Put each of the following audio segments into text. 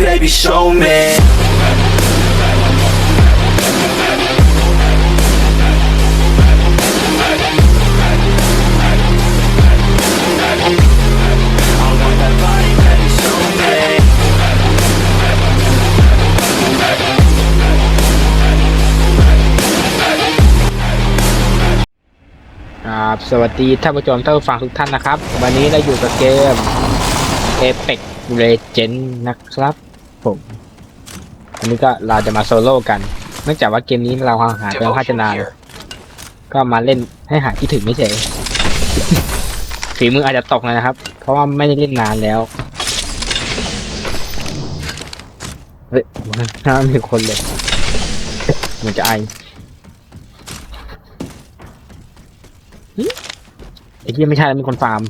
baby, show me. ครับสวัสดีท่านผู้ชมท่านผู้ฟังทุกท่านนะครับ วันนี้เราอยู่กับเกม Apex Legends นะครับ ผมวันนี้ก็เราจะมาโซโล่กันเนื่องจากว่าเกมนี้เราห่างหายไปค่อนข้างจะนานก็มาเล่นให้หายคิดถึงไม่เฉยฝีมืออาจจะตกเลยนะครับ เพราะว่าไม่ได้เล่นนานแล้วเฮ้ยน้ามีคนเลยเหมันจะไอไอ้ที่ไม่ใช่แล้วมีคนฟาร์ม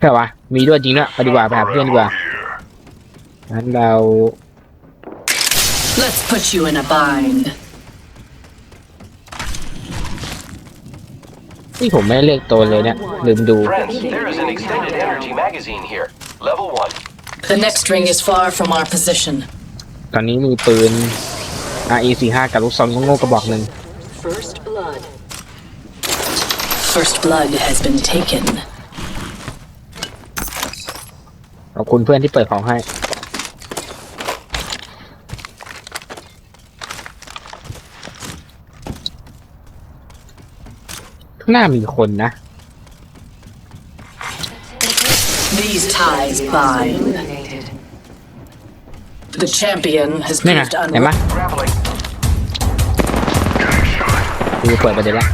ใช่ปะมีด้วยจริงด้วยไปดีกว่าไปหาเพื่อนดีกว่า งั้นเรา Let's put you in a bind. ที่ผมไม่ได้เลือกตัวเลยเนี่ยลืมดู Friends, there is an extended energy magazine here. Level 1. The next ring is far from our position. ตอนนี้มีปืน RE45 กับลูกซองโง่ๆกระบอกหนึ่ง First blood. First blood has been taken. ขอบคุณเพื่อนที่เปิดของให้ ข้าง หน้ามีคนนะ These ties bind. The champion has นี่ไง proved เห็นไหม unwilling. Grappling. ดูเปิดประเด็นแล้ว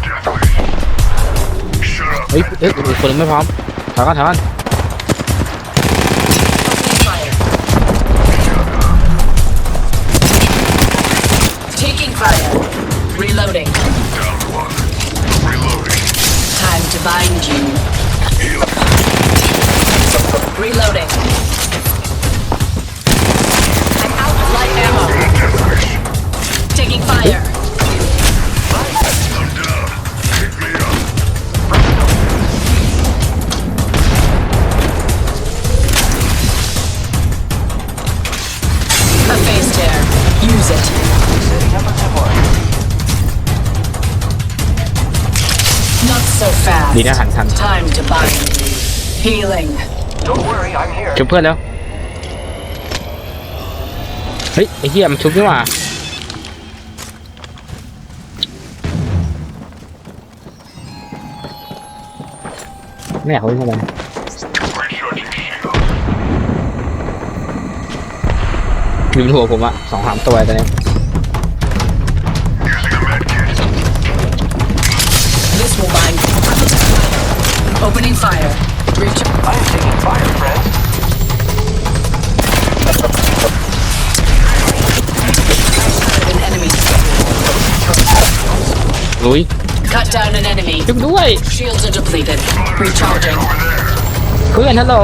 เฮ้ยเฮ้ยอีกคนนึงไม่พร้อมถอยก่อนถอยก่อน Taking fire. Time to bind you. Reloading. ดีนะหันทัน Time to bind. Healing. Don't worry, I'm here. ชุบเพื่อนแล้ว เฮ้ยไอ้เหี้ยมันชุบนี่หว่าไม่อยากเขาเล่นอะไรอยู่บนหัวผมอะสองสามตัวตอนนี้ Opening fire. Reach. I am taking fire, friends. An enemy. ลุย Cut down an enemy. ชุบด้วย Shields are depleted. Recharging. เพื่อนฮัลโหล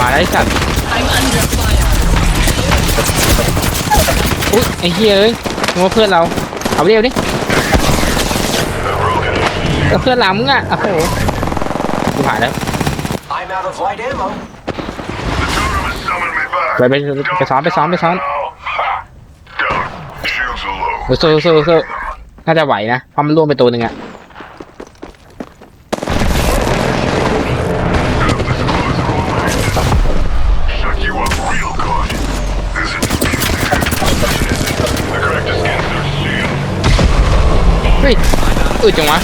มาได้สัตว์ I'm under fire. อุ้ยไอ้เหี้ยเอ้ยนึ กว่าเพื่อนเราเอาไปเร็วดิก็เพื่อนเรามึงอะโอ้โหกูผ่านแล้ว I'm out of light ammo. ไปไปไปซ้อมไปซ้อมไปซ้อม Shields are low. เออสู้สู้สู้น่าจะไหวนะเพราะมันล่วงไปตัวหนึ่งอะ Suck you up real good. This is the cracked his skin through steel. เฮ้ยอึดจังวะ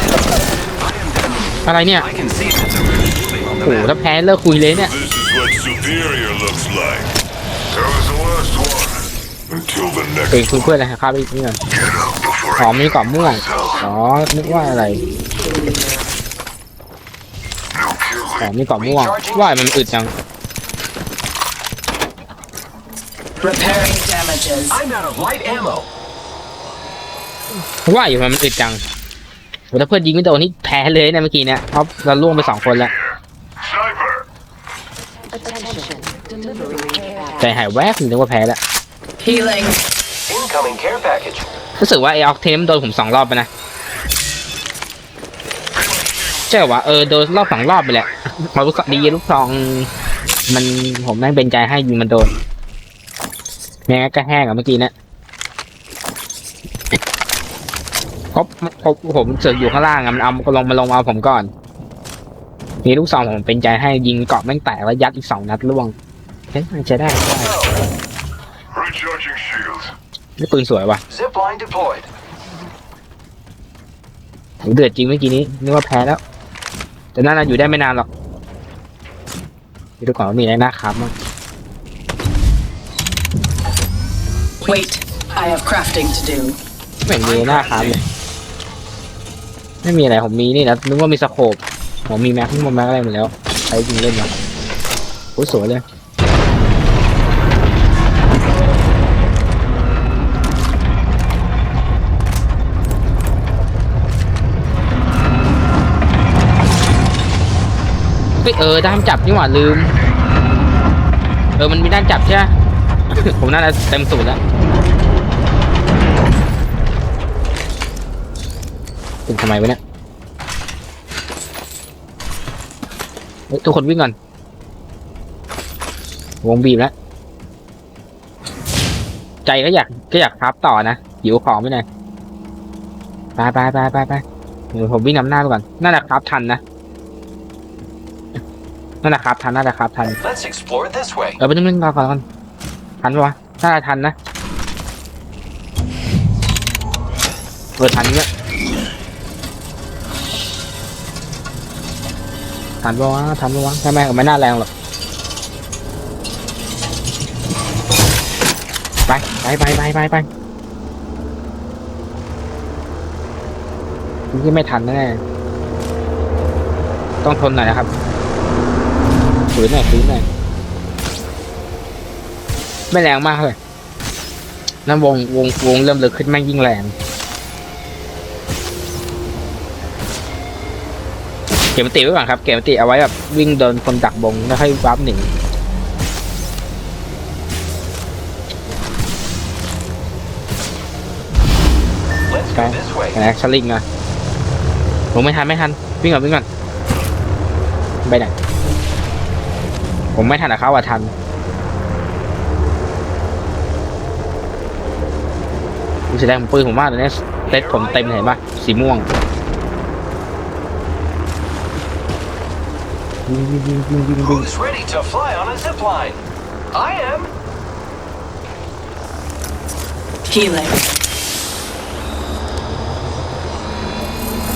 อะไรเนี่ย I can see that the rift is moving on โอ้ the โห map. ถ้าแพ้เลิกคุยเลยเนี่ย This is what superior looks like. That was the last one. Until the เอง next คุยเพื่อนอะไรครับอีกนี่ก่อน get out before อ๋อ I มีกรอบม่วง อ๋อ นึกว่าอะไร no kill อ๋อมีกรอบม่วง ว่ามันอึดจัง Repairing damages. I'm out of light ammo. ว่าอยู่มันอึดจังโห ถ้าเพื่อนยิงไม่โดนนี่แพ้เลยเนี่ยเมื่อกี้เนี่ยเพราะเราล่วงไปสองคนแล้ว Sniper. ใจหายแวบนึกว่าแพ้แล้ว Healing. Incoming care package. รู้สึกว่าไอออกเทมโดนผมสองรอบไปนะใช่เหรอวะเออโดนรอบสองรอบไปแหละมาลูกดีลูกซอง มันผมแม่งเป็นใจให้ยิงมันโดนแม่งนก็แห้งอะเมื่อกี้นะเพ ราะเพราะผมเสือกอยู่ข้างล่างอะมันเอาลงมาลงมาเอาผมก่อน มีลูกซองผมเป็นใจให้ยิงเกาะแม่งแตกแล้วยัดอีกสองนัดล่วงเฮ้ยมันจะได้ได้ Recharging shields. นี่ปืนสวยว่ะ Zip line deployed. โหเดือดจริงเมื่อกี้นี้นึกว่าแพ้แล้ว แต่นั่นนะอยู่ได้ไม่นานหรอกดูก่อนว่ามีอะไรน่าครับมั้ง Wait, I have crafting to do. ไม่เห็นมีหน้าครับเลย ไม่มีอะไรผมมีนี่นะนึกว่ามีสโคปผมมีแม็กซ์มีแม็กอะไรหมดแล้วใช้จริงเล่นมาโอ้ยสวยเลยเฮ้ยเออด้ามจับนี่หว่าลืม เออมันมีด้ามจับใช่ไหมผมน่าจะเต็มสูตรแล้ว เป็นทำไมวะเนี่ยเฮ้ยทุกคนวิ่งก่อน วงบีบแล้ว ใจก็อยากก็อยากพับต่อนะหิวของไปหน่อยไปไปไปไปไปเดี๋ยวผมวิ่งนำหน้าไปก่อนน่าจะครับทันนะน่าจะครับทันน่าจะครับทัน Let's explore this way. เออไปนึงๆรอก่อนรอก่อนทันปะวะน่าจะทันนะเออทันเนี่ย ทันปะวะทันปะวะใช่ไหมเออไม่น่าแรงหรอกไปไปไปไปไปไปนี่ไม่ทันแน่ต้องทนหน่อยนะครับฝืนหน่อยฝืนหน่อยไม่แรงมากเลยนั่นวงวงวงเริ่มเลึกขึ้นแม่งยิ่งแรง ก็บมติไว้ก่อนครับ เก็บมติเอาไว้แบบวิ่งเดินคนดักบงแล้วค่อยวับหนึ่ง Let's go this way. นะสลิงนะผมไม่ทันไม่ทันวิ่งก่อนวิ่งก่อนไปไหนผมไม่ทันอะเขาอะทันดูสีแดงผมปืนผมมากเลยเนี่ยเต็ดผมเต็มเลยเห็นปะสีม่วง วิ่งวิ่งวิ่งวิ่งวิ่งวิ่ง Who's ready to fly on a zip line? I am. Healing.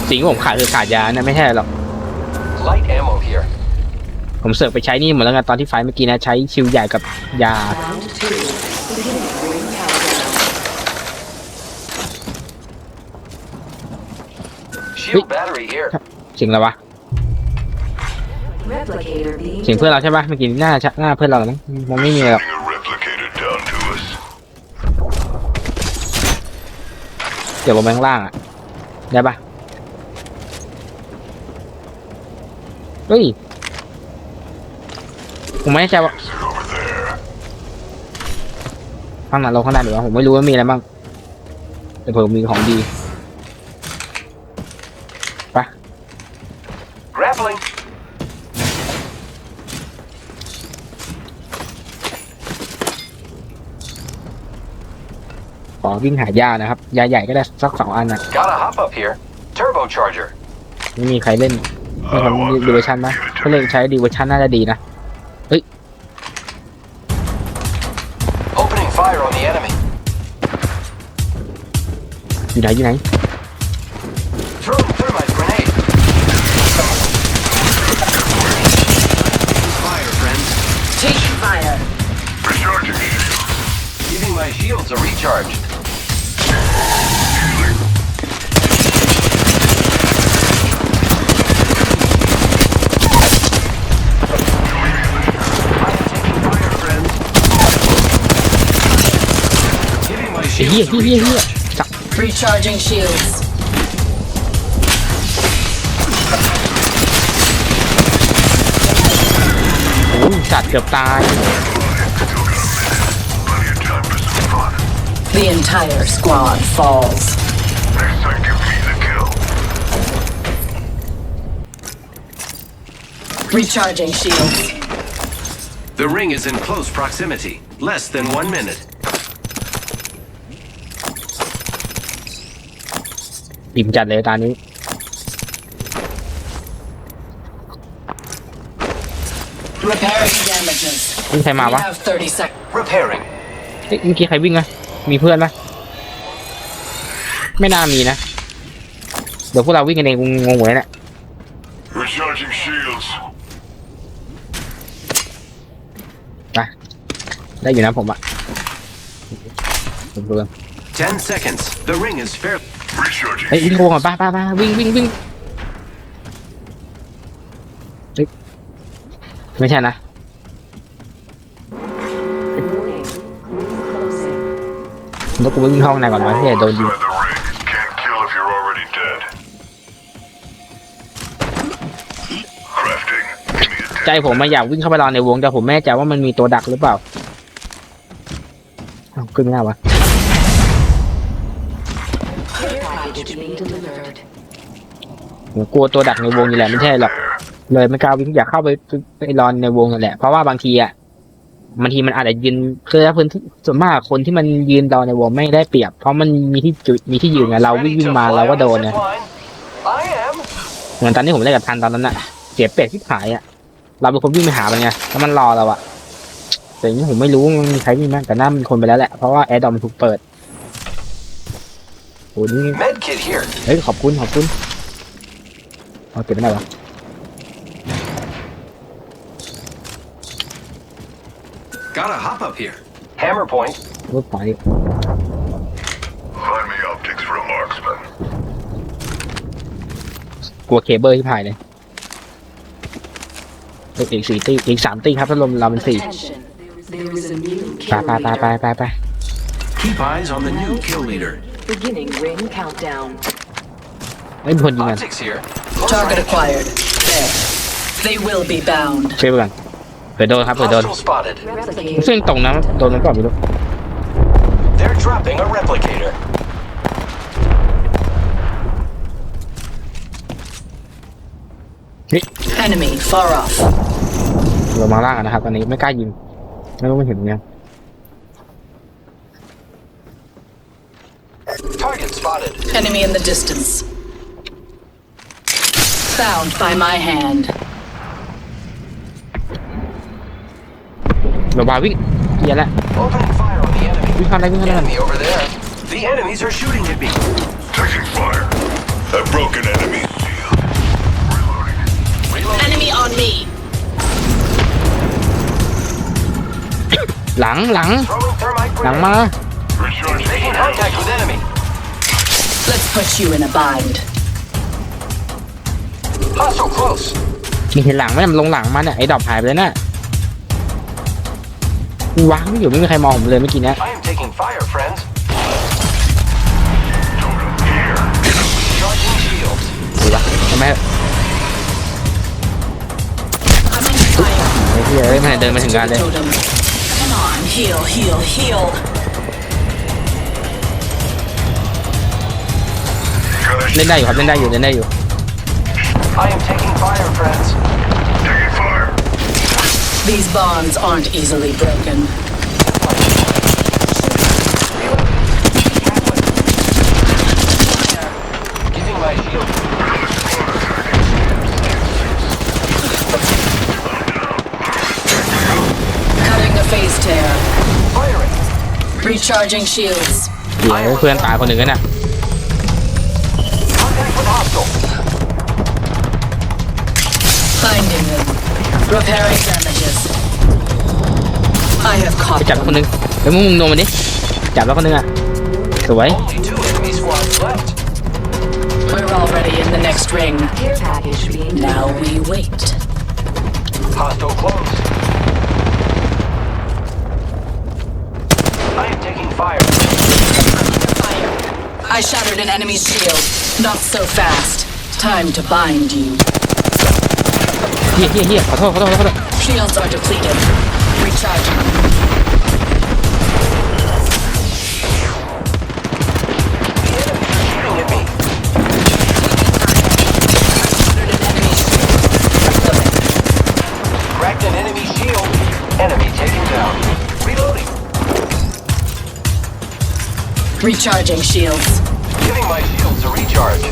สิ่งที่ผมขาดคือขาดยานะไม่ใช่หรอก Light ammo here. ผมเสือกไปใช้นี่หมดแล้วไงตอนที่ไฟล์เมื่อกี้นะใช้ชิวใหญ่กับยา Round two. Beginning ring countdown. Shield battery here. เสียงอะไรวะ Replicator being เสียงเพื่อนเราใช่ปะเมื่อกี้น่าจะหน้าเพื่อนเราหรอมั้งมันไม่มีหรอก Bring a replicator down to us. เดี๋ยวผมไปข้างล่างอะ ได้ปะเฮ้ย ผมไม่แน่ใจว่า Over there. ข้างหน้าเราข้างหน้าหรือว่าผมไม่รู้ว่ามีอะไรบ้างแต่ผมมีของดี Grappling. ขอ วิ่งหายานะครับ ยาใหญ่ก็ได้สักสองอันนะ Gotta hop up here. Turbocharger. ไม่มีใครเล่นไม่ทำดีเวอร์ชันไหมถ้าเล่นใช้ดีเวอร์ชันน่าจะดีนะ Opening fire on the enemy. อยู่ไหนอยู่ไหน Throwing thermite grenade. Fire, friends. Taking fire. Recharging shields. Giving my shields a recharge. เฮีย shields เฮี a ยเฮียเฮีย recharge. จับ Recharging shields. โอ้ยจัดเกือบตาย Plenty of time for some fun. The entire squad falls. Next time, give me the kill. Recharging shields. The ring is in close proximity. Less than one minute. อิ่มจัดเลยตอนนี้ Repairing damages. มีใคร We มาวะ have 30 seconds. Repairing. เอ๊ะเมื่อกี้ใครวิ่งอะมีเพื่อนปะไม่น่ามีนะ เดี๋ยวพวกเราวิ่งกันเองงงๆหมดเลยเนี่ย Recharging shields. ไปได้อยู่นะผมอะผมดูกัน Ten seconds. The ring is fair. Recharging เฮ้ยวิ่งโกงก่อนไป้าป้าป้าวิ่งวิ่งวิ่งเฮ้ยไม่ใช่นะ Warning. Closing. แล้วกูไปวิ่งห้องไหนก่อนวะที่จะโดนยิง Inside the ring. Can't kill if you're already dead. Crafting. Give me a ใจผมมาอยากวิ่งเข้าไปรอในวงแต่ผมไม่แน่ใจว่ามันมีตัวดักหรือเปล่าเอ้าขึ้นไม่ได้วะ ผมกลัวตัวดักในวงนี่แหละไม่ใช่หรอกเลยไม่กล้าวิ่งอยากเข้าไปไปรอนในวงนั่นแหละ เพราะว่าบางทีอะบางทีมันอาจจะยืนคือถ้าพื้นที่ส่วนมากคนที่มันยืนรอในวงไม่ได้เปรียบ เพราะมันมีที่จุดมีที่ยืนไงเราวิ่ง Ready วิ่ง to มา fly เราก็ on โด the นไง zip line? I am. เหมือนตอนที่ผมเล่นกับทันตอนนั้นอะเสียเป็ดที่หายอะเราเป็นคนวิ่งไปหามันไงแล้วมันรอเราอะแต่อย่างนี้ผมไม่รู้ว่ามันมีใครวิ่งบ้างแต่น่ามีคนไปแล้วแหละเพราะว่าแอร์ดอมมันถูกเปิดโอ้นี่ Med kit here. เฮ้ยขอบคุณขอบคุณ เอาเก็บไม่ได้วะ Gotta hop up here. Hammer point. รถไฟ Find me optics for a marksman. กลัวเคเบิลที่พายเลยเฮ้ยอีกสี่ตีอีกสามตีครับถ้ารวมเราเป็นสี่ Attention. There is a new ไป kill ไปไปไป leader. ไปไป Keep eyes on the new kill leader. Beginning ring countdown. ไม่มีคนยิงกัน Optics here. Target acquired. There. They will be bound. ช่วยไปก่อนเผื่อโดนครับเผื่อโดน Hostile spotted. Replicator. ซึ่งตรงนะโดนมันก่อนไม่รู้ They're dropping a replicator. เฮ้ย Enemy far off. ลงมาล่างกันนะครับตอนนี้ไม่กล้ายิงไม่รู้มันเห็นยัง Target spotted. Enemy in the distance. Found by my hand. เดี๋ยวบาวิ่งเฮียแล้ว Opening fire on the enemy. วิ่งเข้าได้วิ่งเข้าได้ Enemy over there. The enemies are shooting at me. Taking fire. I've broken enemy shield. Reloading. Enemy on me. หลังหลัง Throwing thermite หลัง grenade. มา Recharging Making shields. contact with enemy. Let's put you in a bind. Hostile close. มีเห็นหลังไหมมันลงหลังมาเนี่ยไอ้ดอกหายไปเลยน่ะกูวางไม่อยู่ไม่มีใครมองผมเลยเมื่อกี้เนี้ย I am taking fire, friends. Totem here. Charging shields. ดูวะทำไม I'm on fire. ไอ้เหี้ยเอ้ยมันเดินมาถึงงานเลย Totem. Come on, heal, heal, heal. Gonna เล่นได้อยู่ครับเล่นได้อยู่เล่นได้อยู่ I am taking fire, friends. taking fire. These bonds aren't easily broken. Giving my shield. Cutting a phase tear. Firing. Recharging shields. เดี๋ยวเพื่อนตายคนหนึ่งกันน่ะ Repairing damages. I have ไป caught จับ them. คนหนึ่งแล้วมึงลงมาดิจับแล้วคนหนึ่งอ่ะสวย Only two enemy squads left. We're already in the next ring. Care package being Now delivered. we wait. Hostile close. I am taking fire. Fire. I shattered an enemy's shield. Not so fast. Time to bind you. เฮียเฮียเฮียขอโทษขอโทษขอโทษ Shields are depleted. Recharging. Shooting at me. Shattered an enemy's shield. Cracked an enemy shield. Enemy down. Reloading. Recharging shields. Giving my shields a recharge.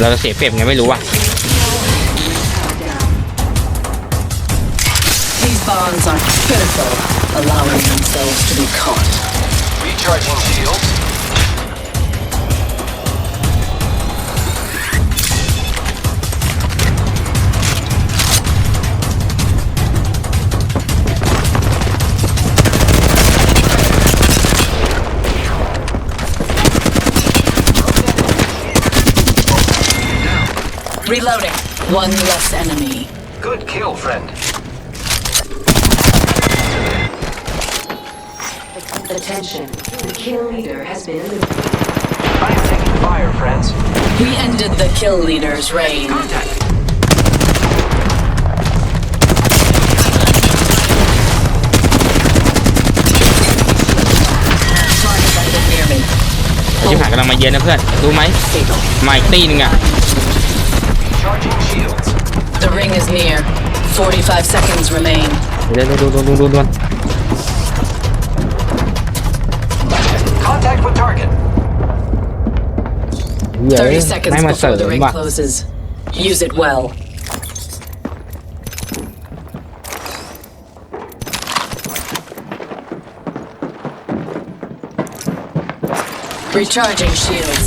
เราจะเสียเปรียบไงไม่รู้ว่ะ bonds aren't critical, allowing themselves to be caught. Recharging shields. Reloading. One less enemy. Good kill, friend. Attention. The kill leader has been eliminated. I am taking fire, friends. We ended the kill leader's reign. Contact. Target sighted near me. ไอ้ชิบหายกำลังมาเย็นนะเพื่อน รู้ไหม Fatal. มาอีกตีหนึงอ่ะ Charging shields. The ring is near. 45 seconds remain. เดี๋ยวดูดูดูดูดู Contact with target. เฮ้ย 30 seconds ไม่มาเสริ before the ม ring ว่ะ closes. Use it well. Recharging shields.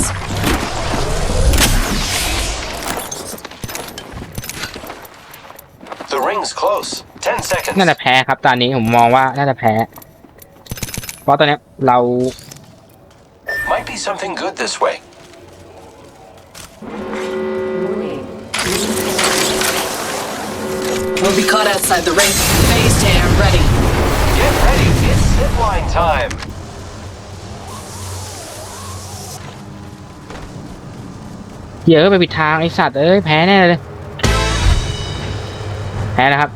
The ring's close. Ten seconds. น่าจะแพ้ครับตอนนี้ผมมองว่าน่าจะแพ้ เพราะตอนเนี้ยเรา Might be something good this way. Warning. We'll be caught outside the ring. Phase tear ready. Get ready. It's zipline time. เยอะไปผิดทางไอสัตว์เอ้ยแพ้แน่เลย แพ้นะครับ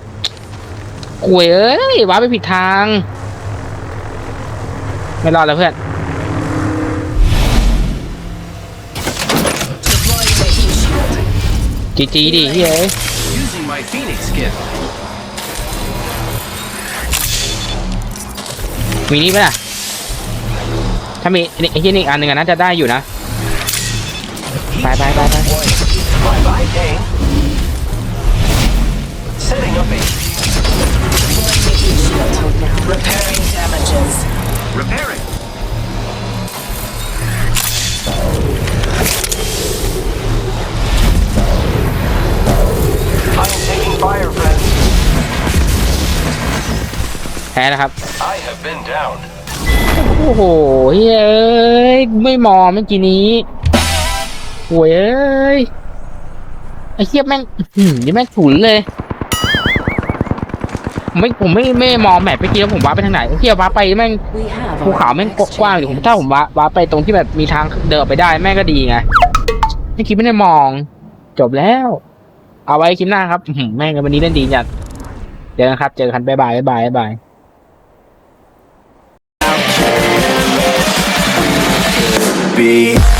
กวยเอ้ยว้าไปผิดทาง ไม่รอดแล้วเพื่อน จีจีดิเฮ้ย Using my Phoenix skin. มีนี่ไหมล่ะ ถ้ามีไอ้ที่นี่อีกอันหนึ่งอะน่าจะได้อยู่นะ ไปไปไปไป พ้แล้วครับ I have been down. โอ้โหเฮ้ย ไม่มองเมื่อกี้นี้โวยเอ้ย ไอ้เทียบแม่งอื้อหืมนี่แม่งฉุนเลย ผมไม่ผมไม่ไม่มองแมปไปกี้แล้วผมว้าไปทางไหนเทียบว้าไปแม่ง We have ภูเขา our แม่ง next กว้างอยู่ผมถ้าผมว้าว้าไปตรงที่แบบมีทางเดินไปได้แม่งก็ดีไงไม่คิดไม่ได้มอง จบแล้ว เอาไว้คลิปหน้าครับอื้อหือแม่งวันนี้เล่นดีจัดเจอกันครับ เจอกันบ๊ายบายบ๊ายบายบ๊ายบาย be